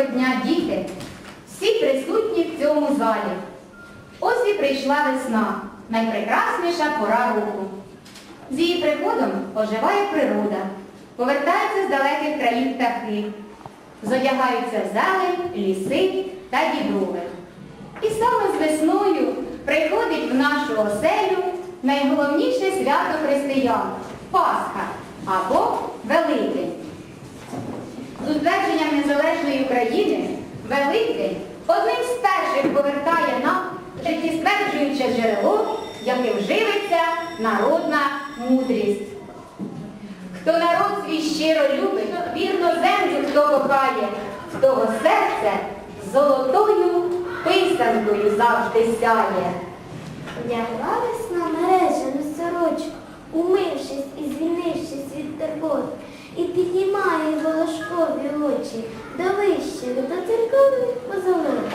Доброго дня, діти! Всі присутні в цьому залі. Ось і прийшла весна, найпрекрасніша пора року. З її приходом оживає природа, повертаються з далеких країн птахи, зодягаються зелень, ліси та діброви. І саме з весною приходить в нашу оселю найголовніше свято християн Пасха або Великдень. Утвердженням незалежної України Великдень одним з перших повертає нам життєстверджуюче джерело, яким живиться народна мудрість. Хто народ свій щиро любить, вірно землю хто кохає, в того серце золотою писанкою завжди сяє. Вдягла весна мережену сорочку, умившись і звільнившись від турбот, і піднімає волошкові очі до вищої, до церковних позолот.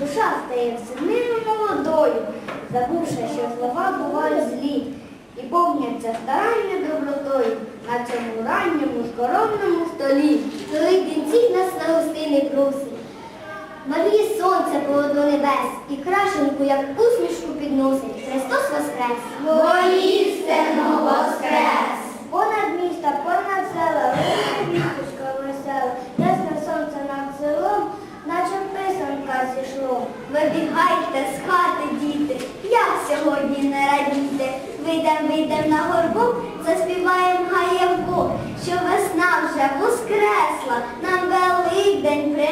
Душа стає всемирно молодою, забувши, що слова бувають злі, і повняться старання добротою на цьому ранньому скоромному столі. Великий всіх нас на гостини просить. Марії сонце полотно небес і крашенку, як усмішку підносить. Христос Воскрес! Воістину воскрес! Вибігайте з хати, діти, як сьогодні не радіти. Вийдем, вийдем на горбок, заспіваєм гаєвку, що весна вже воскресла, нам Великдень принесла.